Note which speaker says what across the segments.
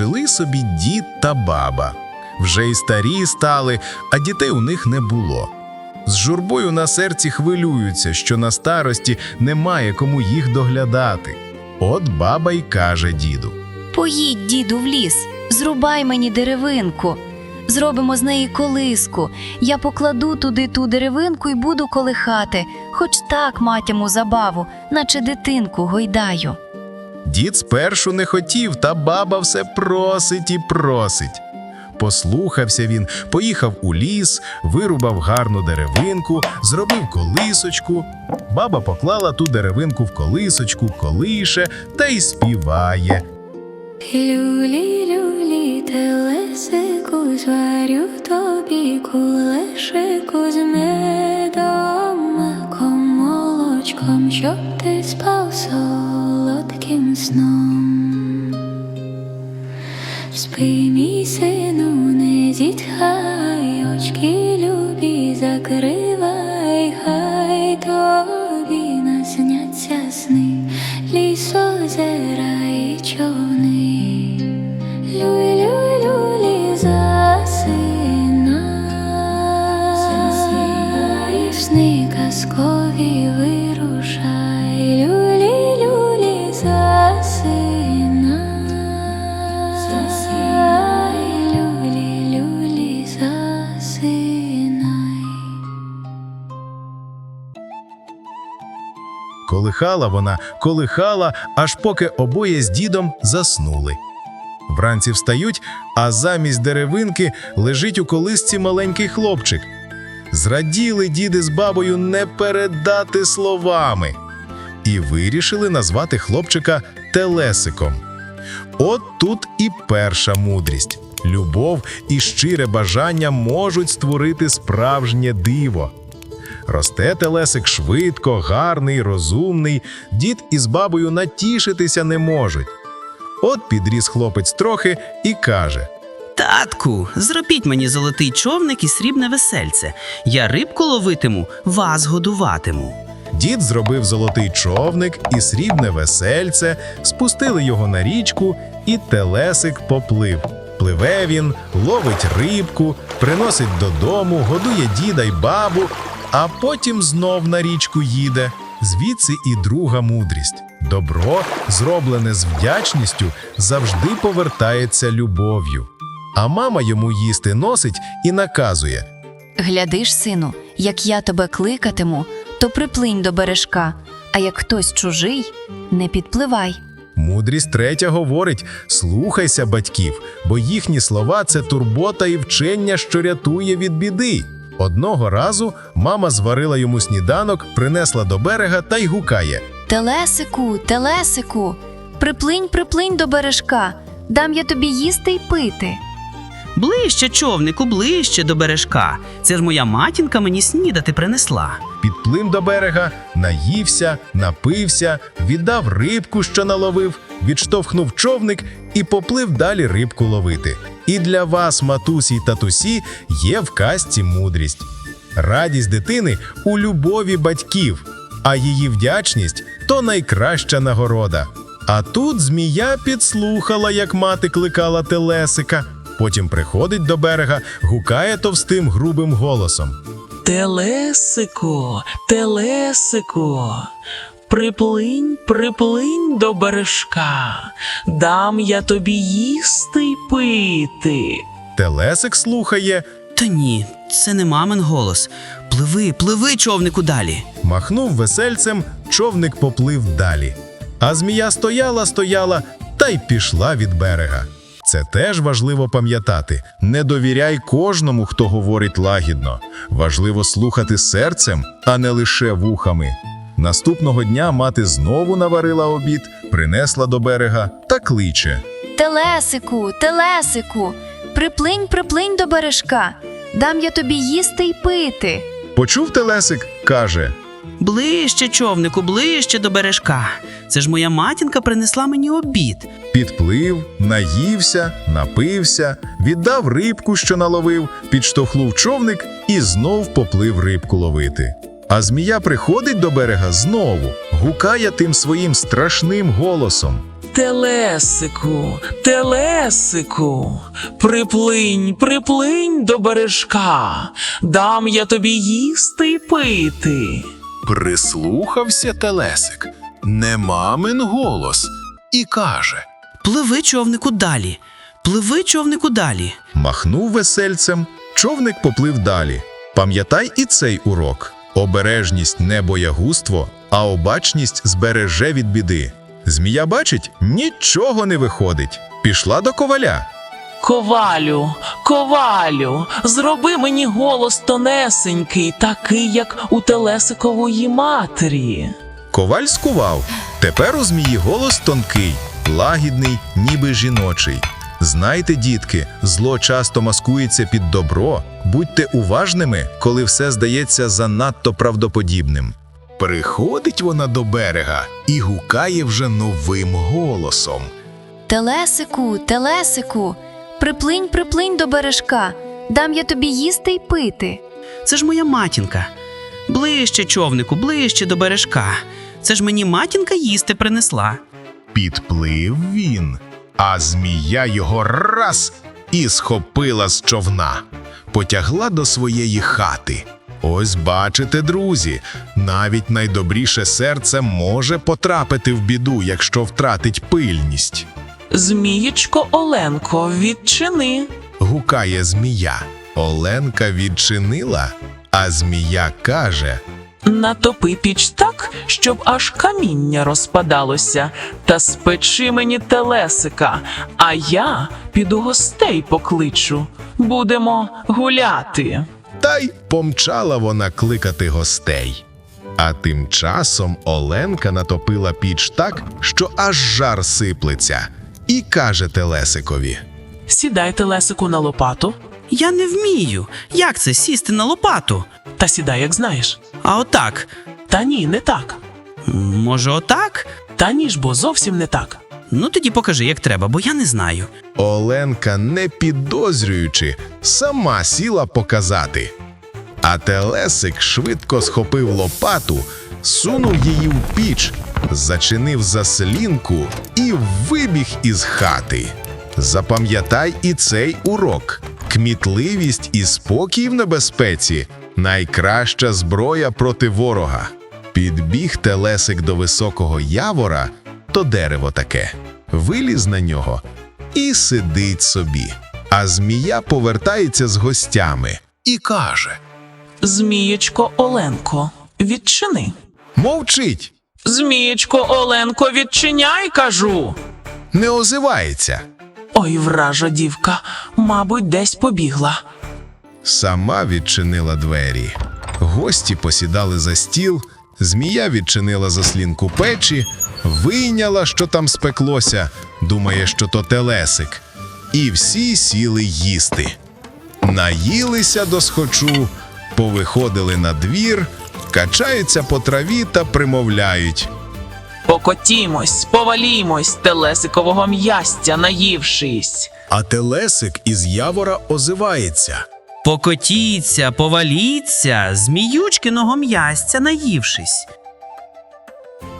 Speaker 1: Жили собі дід та баба. Вже й старі стали, а дітей у них не було. З журбою на серці хвилюються, що на старості немає кому їх доглядати. От баба й каже діду.
Speaker 2: Поїдь, діду, в ліс, зрубай мені деревинку. Зробимо з неї колиску. Я покладу туди ту деревинку і буду колихати, хоч так матиму забаву, наче дитинку гойдаю.
Speaker 1: Дід спершу не хотів, та баба все просить і просить. Послухався він, поїхав у ліс, вирубав гарну деревинку, зробив колисочку. Баба поклала ту деревинку в колисочку, колише та й співає.
Speaker 3: Люлі, люлі, телесику, зварю тобі кулешику з медом, молочком, щоб ти спав солодким сном. Спи, мій сину, не зітхай, очки любі, закривай, хай тобі насняться сни, ліс, озера і човни.
Speaker 1: Колихала вона, колихала, аж поки обоє з дідом заснули. Вранці встають, а замість деревинки лежить у колисці маленький хлопчик. Зраділи діди з бабою не передати словами. І вирішили назвати хлопчика Телесиком. От тут і перша мудрість. Любов і щире бажання можуть створити справжнє диво. Росте телесик швидко, гарний, розумний, дід із бабою натішитися не можуть. От підріс хлопець трохи і каже:
Speaker 4: Татку, зробіть мені золотий човник і срібне весельце. Я рибку ловитиму, вас годуватиму.
Speaker 1: Дід зробив золотий човник і срібне весельце, спустили його на річку, і телесик поплив. Пливе він, ловить рибку, приносить додому, годує діда й бабу, а потім знов на річку їде. Звідси і друга мудрість. Добро, зроблене з вдячністю, завжди повертається любов'ю. А мама йому їсти носить і наказує:
Speaker 2: Глядиш, сину, як я тебе кликатиму, то приплинь до бережка, а як хтось чужий, не підпливай.
Speaker 1: Мудрість третя говорить: слухайся батьків, бо їхні слова це турбота і вчення, що рятує від біди. Одного разу мама зварила йому сніданок, принесла до берега та й гукає.
Speaker 2: Телесику, телесику, приплинь, приплинь до бережка, дам я тобі їсти й пити.
Speaker 4: Ближче, човнику, ближче до бережка. Це ж моя матінка мені снідати принесла.
Speaker 1: Підплив до берега, наївся, напився, віддав рибку, що наловив, відштовхнув човник і поплив далі рибку ловити. І для вас, матусі й татусі, є в казці мудрість. Радість дитини у любові батьків, а її вдячність то найкраща нагорода. А тут змія підслухала, як мати кликала телесика. Потім приходить до берега, гукає товстим грубим голосом.
Speaker 5: Телесико, телесико, приплинь, приплинь до бережка, дам я тобі їсти й пити.
Speaker 1: Телесик слухає,
Speaker 4: Та ні, це не мамин голос. Пливи, пливи, човнику далі.
Speaker 1: махнув весельцем, човник поплив далі. А змія стояла, стояла та й пішла від берега. Це теж важливо пам'ятати. Не довіряй кожному, хто говорить лагідно. Важливо слухати серцем, а не лише вухами. Наступного дня мати знову наварила обід, принесла до берега та кличе.
Speaker 2: Телесику, телесику, приплинь, приплинь до бережка, дам я тобі їсти й пити.
Speaker 1: Почув телесик, каже.
Speaker 4: Ближче, човнику, ближче до бережка. Це ж моя матінка принесла мені обід.
Speaker 1: Підплив, наївся, напився, віддав рибку, що наловив, підштовхнув човник і знов поплив рибку ловити. А змія приходить до берега знову, гукає тим своїм страшним голосом.
Speaker 5: Телесику, телесику, приплинь, приплинь до бережка, дам я тобі їсти й пити.
Speaker 1: Прислухався Телесик. Не мамин голос. І каже:
Speaker 4: Пливи, човнику, далі. Пливи, човнику, далі.
Speaker 1: Махнув весельцем, човник поплив далі. Пам'ятай і цей урок: обережність не боягузтво, а обачність збереже від біди. Змія бачить, нічого не виходить. Пішла до коваля.
Speaker 5: Ковалю, ковалю, зроби мені голос тонесенький, такий, як у телесикової матері.
Speaker 1: Коваль скував. Тепер у змії голос тонкий, лагідний, ніби жіночий. Знайте, дітки, зло часто маскується під добро. Будьте уважними, коли все здається занадто правдоподібним. Приходить вона до берега і гукає вже новим голосом.
Speaker 2: Телесику, телесику, приплинь, приплинь до бережка, дам я тобі їсти й пити.
Speaker 4: Це ж моя матінка. Ближче, човнику, ближче до бережка. Це ж мені матінка їсти принесла.
Speaker 1: Підплив він, а змія його раз і схопила з човна, потягла до своєї хати. Ось бачите, друзі, навіть найдобріше серце може потрапити в біду, якщо втратить пильність.
Speaker 5: Змієчко Оленко, відчини.
Speaker 1: Гукає змія. Оленка відчинила, а змія каже:
Speaker 5: Натопи піч так, щоб аж каміння розпадалося, та спечи мені телесика, а я піду гостей покличу. Будемо гуляти.
Speaker 1: Та й помчала вона кликати гостей. А тим часом Оленка натопила піч так, що аж жар сиплеться, і каже Телесикові:
Speaker 5: Сідай телесику на лопату,
Speaker 4: Я не вмію. Як це сісти на лопату?
Speaker 5: та сідай, як знаєш.
Speaker 4: А отак.
Speaker 5: Та ні, не так.
Speaker 4: Може, отак?
Speaker 5: Та ні ж, бо зовсім не так.
Speaker 4: Ну тоді покажи, як треба, бо я не знаю.
Speaker 1: Оленка, не підозрюючи, сама сіла показати. А Телесик швидко схопив лопату, сунув її в піч, зачинив заслінку і вибіг із хати. Запам'ятай і цей урок: кмітливість і спокій в небезпеці найкраща зброя проти ворога. Підбіг Телесик до високого явора, то дерево таке. Виліз на нього і сидить собі. А змія повертається з гостями і каже:
Speaker 5: Змієчко Оленко, відчини.
Speaker 1: Мовчить,
Speaker 5: Змієчко Оленко, відчиняй, кажу.
Speaker 1: не озивається.
Speaker 5: Ой, вража дівка, мабуть, десь побігла.
Speaker 1: Сама відчинила двері. Гості посідали за стіл, змія відчинила заслінку печі, вийняла, що там спеклося, думає, що то телесик. І всі сіли їсти. Наїлися до схочу, повиходили на двір, качаються по траві та примовляють.
Speaker 5: Покотімось, повалімось, телесикового м'ястя наївшись.
Speaker 1: А телесик із явора озивається.
Speaker 4: Покотіться, поваліться, зміючкиного м'ясця наївшись.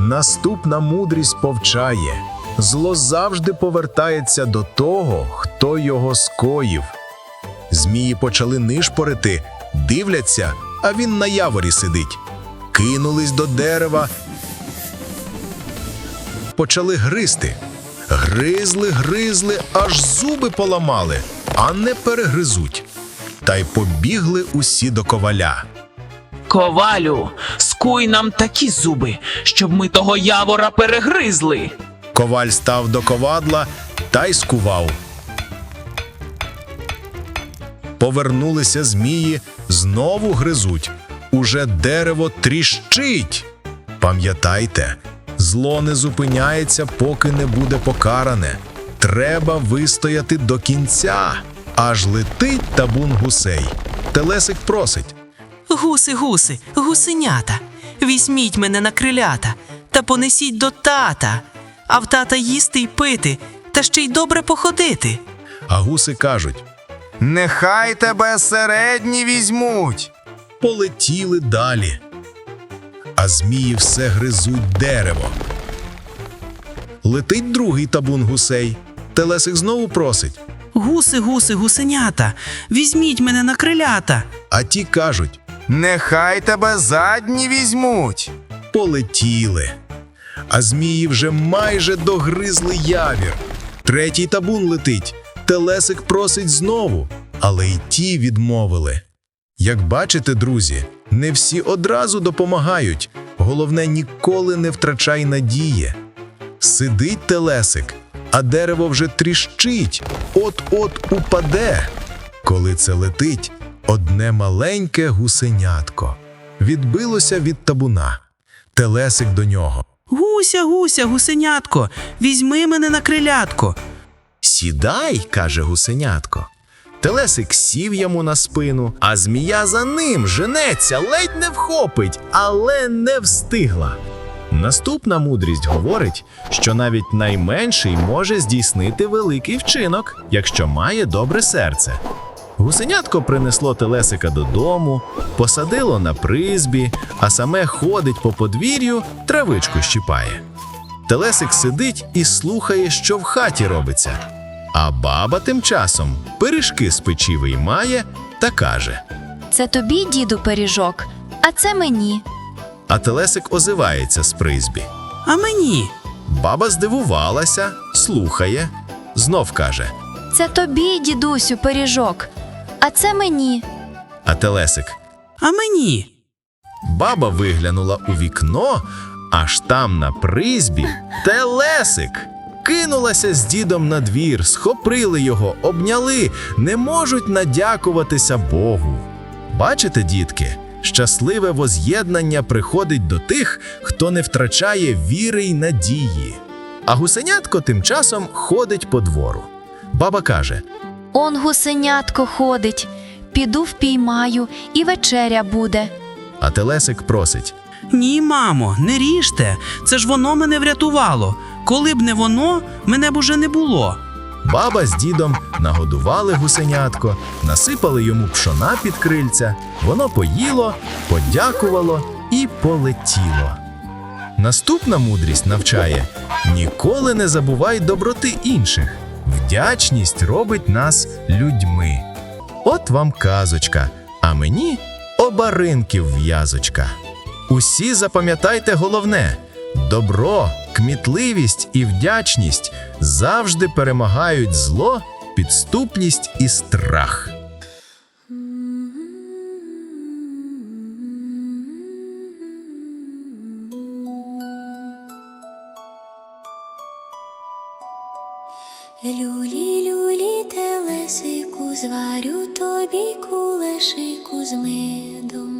Speaker 1: Наступна мудрість повчає: зло завжди повертається до того, хто його скоїв. Змії почали нишпорити, дивляться, а він на яворі сидить. Кинулись до дерева, почали гризти. Гризли, гризли, аж зуби поламали, а не перегризуть. Та й побігли усі до коваля.
Speaker 5: Ковалю, скуй нам такі зуби, щоб ми того явора перегризли.
Speaker 1: Коваль став до ковадла та й скував. Повернулися змії, знову гризуть. Уже дерево тріщить. Пам'ятайте, зло не зупиняється, поки не буде покаране. Треба вистояти до кінця. Аж летить табун гусей. Телесик просить.
Speaker 6: Гуси, гуси, гусенята, візьміть мене на крилята та понесіть до тата, а в тата їсти й пити, та ще й добре походити.
Speaker 1: А гуси кажуть: Нехай тебе середні візьмуть. Полетіли далі. А змії все гризуть дерево. Летить другий табун гусей. Телесик знову просить.
Speaker 4: Гуси, гуси, гусенята, візьміть мене на крилята.
Speaker 1: А ті кажуть:
Speaker 7: Нехай тебе задні візьмуть.
Speaker 1: полетіли. А змії вже майже догризли явір. Третій табун летить. Телесик просить знову, але й ті відмовили. Як бачите, друзі, не всі одразу допомагають. Головне, ніколи не втрачай надії. Сидить телесик, а дерево вже тріщить, от-от упаде. Коли це летить, одне маленьке гусенятко відбилося від табуна. Телесик до нього.
Speaker 4: Гуся, гуся, гусенятко, візьми мене на крилятко.
Speaker 1: Сідай, каже гусенятко. Телесик сів йому на спину, а змія за ним женеться, ледь не вхопить, але не встигла. Наступна мудрість говорить, що навіть найменший може здійснити великий вчинок, якщо має добре серце. Гусенятко принесло телесика додому, посадило на призбі, а саме ходить по подвір'ю, травичку щіпає. Телесик сидить і слухає, що в хаті робиться. А баба тим часом пиріжки з печі виймає та каже.
Speaker 2: Це тобі, діду, пиріжок, а це мені.
Speaker 1: А телесик озивається з призбі.
Speaker 4: А мені.
Speaker 1: Баба здивувалася, слухає, знов каже.
Speaker 2: Це тобі, дідусю, пиріжок, а це мені.
Speaker 1: А телесик.
Speaker 4: А мені.
Speaker 1: Баба виглянула у вікно, аж там на призбі телесик. Кинулася з дідом на двір, схоприли його, обняли, не можуть надякуватися Богу. Бачите, дітки, щасливе воз'єднання приходить до тих, хто не втрачає віри й надії. А гусенятко тим часом ходить по двору. Баба каже:
Speaker 2: Он гусенятко ходить. Піду впіймаю, і вечеря буде.
Speaker 1: а телесик просить.
Speaker 4: Ні, мамо, не ріжте. Це ж воно мене врятувало. Коли б не воно, мене б уже не було.
Speaker 1: Баба з дідом нагодували гусенятко, насипали йому пшона під крильця, воно поїло, подякувало і полетіло. Наступна мудрість навчає: ніколи не забувай доброти інших. Вдячність робить нас людьми. От вам казочка, а мені обаринків в'язочка. Усі запам'ятайте головне: добро, кмітливість і вдячність завжди перемагають зло, підступність і страх.
Speaker 3: Люлі, люлі, телесику, зварю тобі кулешику з медом,